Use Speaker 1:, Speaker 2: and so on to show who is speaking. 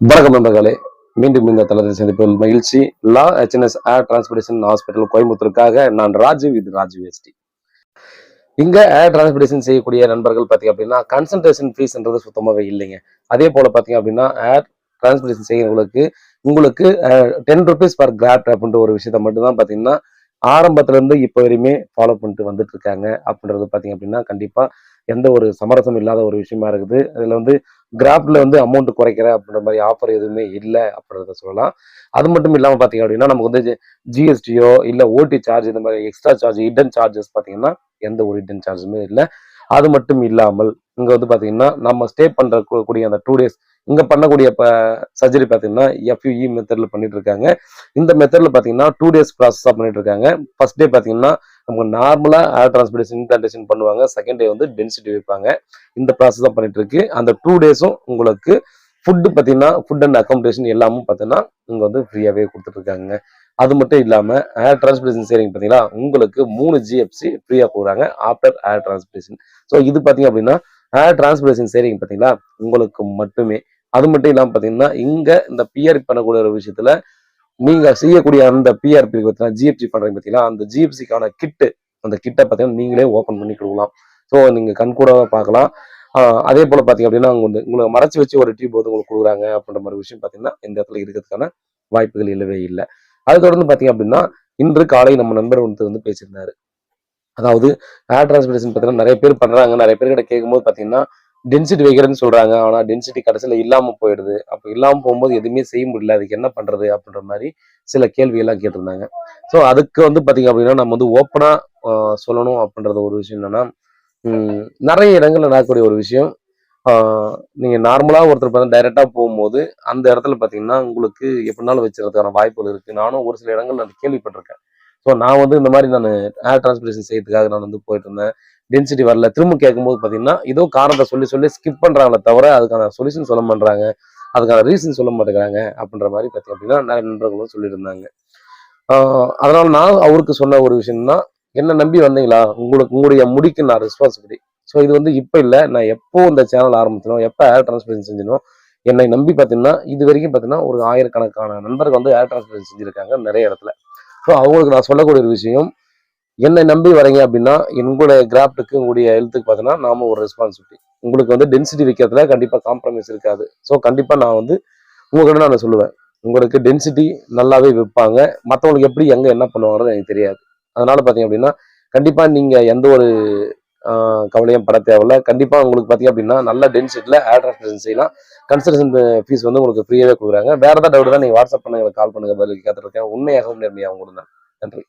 Speaker 1: வணக்கம் நண்பர்களே. மீண்டும் இந்த தளத்தில் சந்திப்பதில் மகிழ்ச்சி. லா ஹெச்என்எஸ் ஏர் டிரான்ஸ்போர்டேஷன் ஹாஸ்பிட்டல் கோயம்புத்தூருக்காக நான் ராஜீவ் இது ராஜீவ் எஸ்டி. இங்க ஏர் டிரான்ஸ்போர்டேஷன் செய்யக்கூடிய நண்பர்கள் பார்த்தீங்க அப்படின்னா கன்சன்ட்ரேஷன் ஃபீஸ்ன்றது சுத்தமாகவே இல்லைங்க. அதே போல பார்த்தீங்க அப்படின்னா ஏர் டிரான்ஸ்போர்டேஷன் செய்யறவங்களுக்கு உங்களுக்கு டென் ருபீஸ் பர் கிராட் அப்படின்ற ஒரு விஷயத்த மட்டும்தான் பார்த்தீங்கன்னா ஆரம்பத்துல இருந்து இப்போ வரையுமே ஃபாலோ பண்ணிட்டு வந்துட்டு இருக்காங்க. அப்படின்றது பார்த்தீங்க அப்படின்னா கண்டிப்பா எந்த ஒரு சமரசம் இல்லாத ஒரு விஷயமா இருக்குது. அதில் வந்து கிராஃப்ட்ல வந்து அமௌண்ட் குறைக்கிற அப்படின்ற மாதிரி ஆஃபர் எதுவுமே இல்லை அப்படின்றத சொல்லலாம். அது மட்டும் இல்லாமல் பார்த்தீங்க அப்படின்னா நமக்கு வந்து ஜிஎஸ்டியோ இல்லை ஓடி சார்ஜ் இந்த மாதிரி எக்ஸ்ட்ரா சார்ஜ் ஹிடன் சார்ஜஸ் பார்த்தீங்கன்னா எந்த ஒரு ஹிடன் சார்ஜுமே இல்லை. அது மட்டும் இல்லாமல் இங்கே வந்து பார்த்தீங்கன்னா நம்ம ஸ்டே பண்ணுற கூடிய அந்த டூ டேஸ் இங்கே பண்ணக்கூடிய இப்போ சர்ஜரி பார்த்தீங்கன்னா எஃப்யூஇ மெத்தடில் பண்ணிட்டு இருக்காங்க. இந்த மெத்தடில் பார்த்தீங்கன்னா டூ டேஸ் ப்ராசஸாக பண்ணிட்டு இருக்காங்க. ஃபர்ஸ்ட் டே பார்த்தீங்கன்னா நமக்கு நார்மலாக ஏர் டிரான்ஸ்போர்டேஷன் இம்ப்ளான்டேஷன் பண்ணுவாங்க. செகண்ட் டே வந்து டென்சிட்டி வைப்பாங்க. இந்த ப்ராசஸ் தான் பண்ணிட்டு இருக்கு அந்த டூ டேஸும் உங்களுக்கு ஃபுட்டு பார்த்தீங்கன்னா ஃபுட் அண்ட் அக்காமடேஷன் எல்லாமும் பார்த்தீங்கன்னா இங்கே வந்து ஃப்ரீயாகவே கொடுத்துட்ருக்காங்க அது மட்டும் இல்லாமல் ஏர் டிரான்ஸ்போர்டேஷன் சேரிங் பார்த்தீங்களா உங்களுக்கு மூணு ஜிஎஃப்சி ஃப்ரீயாக கொடுக்குறாங்க. ஆஃப்டர் ஏர் டிரான்ஸ்போர்டேஷன் ஸோ இது பார்த்தீங்க அப்படின்னா ஏர் டிரான்ஸ்போர்டேஷன் சேரிங் பார்த்தீங்களா உங்களுக்கு மட்டுமே. அது மட்டும் இல்லாமல் பார்த்தீங்கன்னா இங்கே இந்த பிஆர் பண்ணக்கூடிய ஒரு விஷயத்தில் நீங்க செய்யக்கூடிய அந்த பிஆர்பி பார்த்தீங்கன்னா ஜிஎஃப்சி பண்றீங்க பார்த்தீங்கன்னா அந்த ஜிஎஃப்சிக்கான கிட்டு அந்த கிட்டை பார்த்தீங்கன்னா நீங்களே ஓப்பன் பண்ணி கொடுக்கலாம். ஸோ நீங்க கண்கூட பார்க்கலாம். ஆஹ் அதே போல பார்த்தீங்க அப்படின்னா அவங்க வந்து உங்களை மறைச்சு வச்சு ஒரு டியூப் வந்து உங்களுக்கு கொடுக்குறாங்க அப்படின்ற மாதிரி விஷயம் பார்த்தீங்கன்னா இந்த இடத்துல இருக்கிறதுக்கான வாய்ப்புகள் இல்லவே இல்லை. அது தொடர்ந்து பார்த்தீங்க அப்படின்னா இன்று காலை நம்ம நண்பர் ஒன்று வந்து பேசியிருந்தாரு. அதாவது ஏர் டிரான்ஸ்போர்டேஷன் பார்த்தீங்கன்னா நிறைய பேர் பண்றாங்க. நிறைய பேர் கிட்ட கேட்கும்போது பார்த்தீங்கன்னா டென்சிட்டி வைக்கிறேன்னு சொல்றாங்க. ஆனா டென்சிட்டி கடைசியில் இல்லாம போயிடுது. அப்போ இல்லாம போகும்போது எதுவுமே செய்ய முடியல. அதுக்கு என்ன பண்றது அப்படின்ற மாதிரி சில கேள்வி எல்லாம் கேட்டிருந்தாங்க. ஸோ அதுக்கு வந்து பாத்தீங்க அப்படின்னா நம்ம வந்து ஓப்பனா சொல்லணும் அப்படின்றது ஒரு விஷயம் என்னன்னா உம், நிறைய இடங்கள்ல நடக்கக்கூடிய ஒரு விஷயம். நீங்கள் நீங்க நார்மலா ஒருத்தர் பார்த்தா டைரக்டா போகும்போது அந்த இடத்துல பாத்தீங்கன்னா உங்களுக்கு எப்படினாலும் வச்சுறதுக்கான வாய்ப்புகள் இருக்கு. நானும் ஒரு சில இடங்கள்ல நான் கேள்விப்பட்டிருக்கேன். ஸோ நான் வந்து இந்த மாதிரி நான் ஏர் டிரான்ஸ்பிரேஷன் செய்யறதுக்காக நான் வந்து போயிட்டு இருந்தேன் டென்சிட்டி வரல. திரும்ப கேட்கும்போது பார்த்தீங்கன்னா ஏதோ காரணத்தை சொல்லி சொல்லி ஸ்கிப் பண்ணுறாங்களே தவிர அதுக்கான சொல்யூஷன் சொல்ல மாட்டாங்க அதுக்கான ரீசன் சொல்ல மாட்டேங்கிறாங்க அப்படின்ற மாதிரி பார்த்தீங்க அப்படின்னா நிறைய நண்பர்களும் சொல்லியிருந்தாங்க. அதனால் அதனால நான் அவருக்கு சொன்ன ஒரு விஷயம்னா என்ன நம்பி வந்தீங்களா? உங்களுக்கு உங்களுடைய முடிக்கு நான் ரெஸ்பான்சிபிலிட்டி ஸோ இது வந்து இப்போ இல்லை. நான் எப்போ இந்த சேனல் ஆரம்பிச்சனோ எப்போ ஏர் டிரான்ஸ்போர்டேஷன் செஞ்சனோ என்னை நம்பி பார்த்தீங்கன்னா இது வரைக்கும் பார்த்தீங்கன்னா ஒரு ஆயிரக்கணக்கான நண்பர்கள் வந்து ஏர் டிரான்ஸ்போர்டேஷன் செஞ்சுருக்காங்க நிறைய இடத்துல. ஸோ அவங்களுக்கு நான் சொல்லக்கூடிய ஒரு விஷயம் என்னை நம்பி வரீங்க அப்படின்னா எங்களுடைய கிராஃப்ட்டுக்கு உங்களுடைய ஹெல்த்துக்கு பார்த்தீங்கன்னா நாம ஒரு ரெஸ்பான்சிபிலிட்டி உங்களுக்கு வந்து டென்சிட்டி வைக்கிறதுல கண்டிப்பாக காம்ப்ரமைஸ் இருக்காது. ஸோ கண்டிப்பாக நான் வந்து உங்ககிட்ட நான் சொல்லுவேன். உங்களுக்கு டென்சிட்டி நல்லாவே விற்பாங்க. மற்றவங்களுக்கு எப்படி எங்கே என்ன பண்ணுவாங்கன்னு எனக்கு தெரியாது. அதனால பார்த்தீங்க அப்படின்னா கண்டிப்பாக நீங்கள் எந்த ஒரு கவலையும் பட தேவையில்ல. கண்டிப்பாக உங்களுக்கு பார்த்தீங்க அப்படின்னா நல்ல டென்சிட்டியில் ஏர் டிரான்ஸ்போர்டேஷன் செய்யலாம். கன்சல்டேஷன் ஃபீஸ் வந்து உங்களுக்கு ஃப்ரீயாகவே கொடுக்குறாங்க. வேறு ஏதாவது டவுட் தான் நீங்கள் வாட்ஸ்அப் பண்ணுங்க கால் பண்ணுங்க பதிலுக்கு கேட்டுருக்கேன் உண்மையாக நேர்மையாக உங்களுக்கு தான் நன்றி.